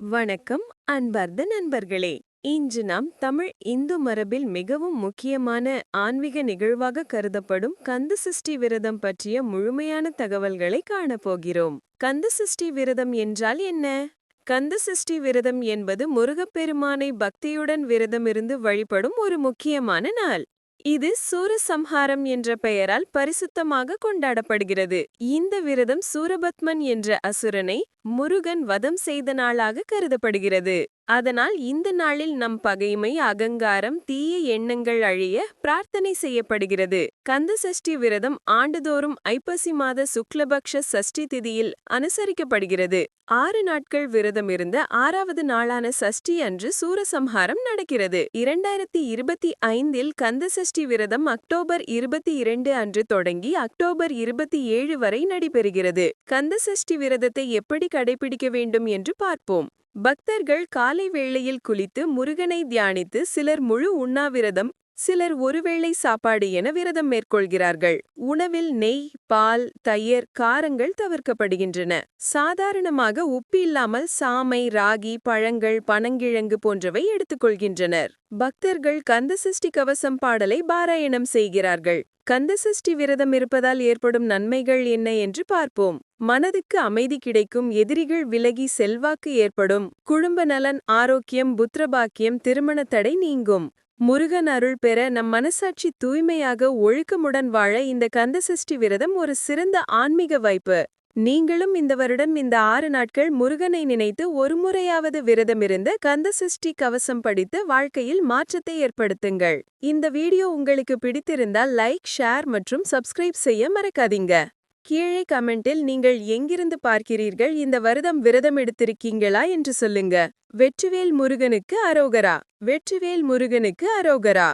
வணக்கம் அன்பார்ந்த நண்பர்களே. இன்று நாம் தமிழ் இந்து மரபில் மிகவும் முக்கியமான ஆன்மீக நிகழ்வாக கருதப்படும் கந்தசஷ்டி விரதம் பற்றிய முழுமையான தகவல்களை காணப்போகிறோம். கந்தசஷ்டி விரதம் என்றால் என்ன? கந்தசஷ்டி விரதம் என்பது முருகப்பெருமானை பக்தியுடன் விரதமிருந்து வழிபடும் ஒரு முக்கியமான நாள். இது சூரசம்ஹாரம் என்ற பெயரால் பரிசுத்தமாக கொண்டாடப்படுகிறது. இந்த விரதம் சூரபத்மன் என்ற அசுரனை முருகன் வதம் செய்த நாளாக கருதப்படுகிறது. அதனால் இந்த நாளில் நம் பகைமை அகங்காரம் தீய எண்ணங்கள் அழிய பிரார்த்தனை செய்யப்படுகிறது. கந்த சஷ்டி விரதம் ஆண்டுதோறும் ஐப்பசி மாத சுக்லபக்ஷ சஷ்டி திதியில் அனுசரிக்கப்படுகிறது. ஆறு நாட்கள் விரதம் இருந்த ஆறாவது நாளான சஷ்டி அன்று சூரசம்ஹாரம் நடக்கிறது. இரண்டாயிரத்தி இருபத்தி ஐந்தில் கந்த சஷ்டி விரதம் அக்டோபர் இருபத்தி இரண்டு அன்று தொடங்கி அக்டோபர் இருபத்தி ஏழு வரை நடைபெறுகிறது. கந்த சஷ்டி விரதத்தை எப்படி கடைபிடிக்க வேண்டும் என்று பார்ப்போம். பக்தர்கள் காலை வேளையில் குளித்து முருகனை தியானித்து சிலர் முழு உண்ணாவிரதம் சிலர் ஒருவேளை சாப்பாடு என விரதம் மேற்கொள்கிறார்கள். உணவில் நெய் பால் தயிர் காரங்கள் தவிர்க்கப்படுகின்றன. சாதாரணமாக உப்பு இல்லாமல் சாமை ராகி பழங்கள் பனங்கிழங்கு போன்றவை எடுத்துக்கொள்கின்றனர். பக்தர்கள் கந்தசஷ்டி கவசம் பாடலை பாராயணம் செய்கிறார்கள். கந்தசஷ்டி விரதம் இருப்பதால் ஏற்படும் நன்மைகள் என்ன என்று பார்ப்போம். மனதுக்கு அமைதி கிடைக்கும் எதிரிகள் விலகி செல்வாக்கு ஏற்படும். குடும்ப நலன் ஆரோக்கியம் புத்திரபாக்கியம் திருமண தடை நீங்கும். முருகன் அருள் பெற நம் மனசாட்சி தூய்மையாக ஒழுக்கமுடன் வாழ இந்த கந்தசஷ்டி விரதம் ஒரு சிறந்த ஆன்மீக வாய்ப்பு. நீங்களும் இந்த வருடம் இந்த ஆறு நாட்கள் முருகனை நினைத்து ஒருமுறையாவது விரதமிருந்து கந்தசஷ்டி கவசம் படித்து வாழ்க்கையில் மாற்றத்தை ஏற்படுத்துங்கள். இந்த வீடியோ உங்களுக்கு பிடித்திருந்தால் லைக் ஷேர் மற்றும் சப்ஸ்கிரைப் செய்ய மறக்காதீங்க. கீழே கமெண்டில் நீங்கள் எங்கிருந்து பார்க்கிறீர்கள்? இந்த வருடம் விரதம் எடுத்திருக்கீங்களா? என்று சொல்லுங்க. வெற்றிவேல் முருகனுக்கு அரோகரா. வெற்றிவேல் முருகனுக்கு அரோகரா.